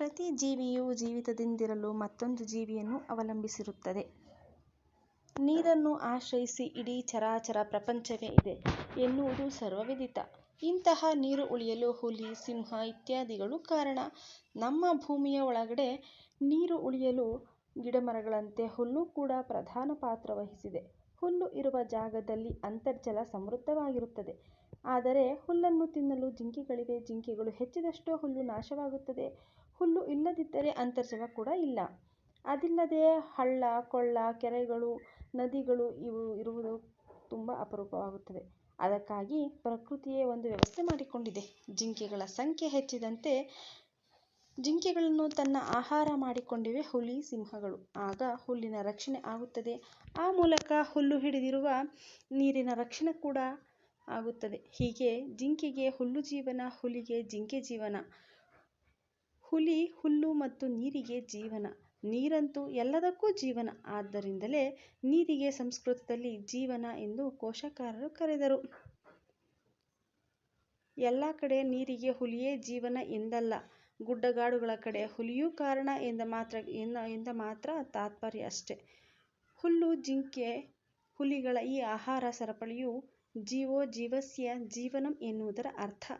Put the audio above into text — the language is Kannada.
ಪ್ರತಿ ಜೀವಿಯು ಜೀವಿತದಿಂದಿರಲು ಮತ್ತೊಂದು ಜೀವಿಯನ್ನು ಅವಲಂಬಿಸಿರುತ್ತದೆ. ನೀರನ್ನು ಆಶ್ರಯಿಸಿ ಇಡೀ ಚರಾಚರ ಪ್ರಪಂಚವೇ ಇದೆ ಎನ್ನುವುದು ಸರ್ವವಿದಿತ. ಇಂತಹ ನೀರು ಉಳಿಯಲು ಹುಲಿ, ಸಿಂಹ ಇತ್ಯಾದಿಗಳು ಕಾರಣ. ನಮ್ಮ ಭೂಮಿಯ ಒಳಗಡೆ ನೀರು ಉಳಿಯಲು ಗಿಡಮರಗಳಂತೆ ಹುಲ್ಲು ಕೂಡ ಪ್ರಧಾನ ಪಾತ್ರ ವಹಿಸಿದೆ. ಹುಲ್ಲು ಇರುವ ಜಾಗದಲ್ಲಿ ಅಂತರ್ಜಲ ಸಮೃದ್ಧವಾಗಿರುತ್ತದೆ. ಆದರೆ ಹುಲ್ಲನ್ನು ತಿನ್ನಲು ಜಿಂಕೆಗಳಿವೆ. ಜಿಂಕೆಗಳು ಹೆಚ್ಚಿದಷ್ಟು ಹುಲ್ಲು ನಾಶವಾಗುತ್ತದೆ. ಹುಲ್ಲು ಇಲ್ಲದಿದ್ದರೆ ಅಂತರ್ಜಲ ಕೂಡ ಇಲ್ಲ. ಅದಿಲ್ಲದೆ ಹಳ್ಳ, ಕೊಳ್ಳ, ಕೆರೆಗಳು, ನದಿಗಳು ಇವು ಇರುವುದು ತುಂಬ ಅಪರೂಪವಾಗುತ್ತದೆ. ಅದಕ್ಕಾಗಿ ಪ್ರಕೃತಿಯೇ ಒಂದು ವ್ಯವಸ್ಥೆ ಮಾಡಿಕೊಂಡಿದೆ. ಜಿಂಕೆಗಳ ಸಂಖ್ಯೆ ಹೆಚ್ಚಿದಂತೆ ಜಿಂಕೆಗಳನ್ನು ತನ್ನ ಆಹಾರ ಮಾಡಿಕೊಂಡಿವೆ ಹುಲಿ, ಸಿಂಹಗಳು. ಆಗ ಹುಲ್ಲಿನ ರಕ್ಷಣೆ ಆಗುತ್ತದೆ. ಆ ಮೂಲಕ ಹುಲ್ಲು ಹಿಡಿದಿರುವ ನೀರಿನ ರಕ್ಷಣೆ ಕೂಡ ಆಗುತ್ತದೆ. ಹೀಗೆ ಜಿಂಕೆಗೆ ಹುಲ್ಲು ಜೀವನ, ಹುಲಿಗೆ ಜಿಂಕೆ ಜೀವನ. ಹುಲಿ ಹುಲ್ಲು ಮತ್ತು ನೀರಿಗೆ ಜೀವನ. ನೀರಂತೂ ಎಲ್ಲದಕ್ಕೂ ಜೀವನ. ಆದ್ದರಿಂದಲೇ ನೀರಿಗೆ ಸಂಸ್ಕೃತದಲ್ಲಿ ಜೀವನ ಎಂದು ಕೋಶಕಾರರು ಕರೆದರು. ಎಲ್ಲ ಕಡೆ ನೀರಿಗೆ ಹುಲಿಯೇ ಜೀವನ ಎಂದಲ್ಲ. ಗುಡ್ಡಗಾಡುಗಳ ಕಡೆ ಹುಲಿಯೂ ಕಾರಣ ಎಂದ ಮಾತ್ರ ತಾತ್ಪರ್ಯ ಅಷ್ಟೆ. ಹುಲ್ಲು, ಜಿಂಕೆ, ಹುಲಿಗಳ ಈ ಆಹಾರ ಸರಪಳಿಯು ಜೀವೋ ಜೀವಸ್ಯ ಜೀವನಂ ಎನ್ನುವುದರ ಅರ್ಥ.